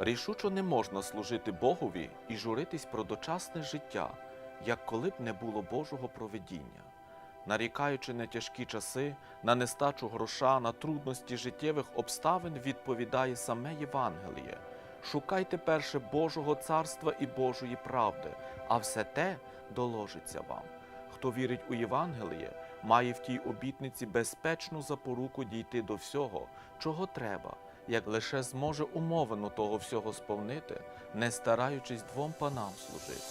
Рішучо не можна служити Богові і журитись про дочасне життя, як коли б не було Божого проведіння. Нарікаючи на тяжкі часи, на нестачу гроша, на трудності життєвих обставин, відповідає саме Євангеліє. Шукайте перше Божого царства і Божої правди, а все те доложиться вам. Хто вірить у Євангеліє, має в тій обітниці безпечну запоруку дійти до всього, чого треба, як лише зможе умовину того всього сповнити, не стараючись двом панам служити.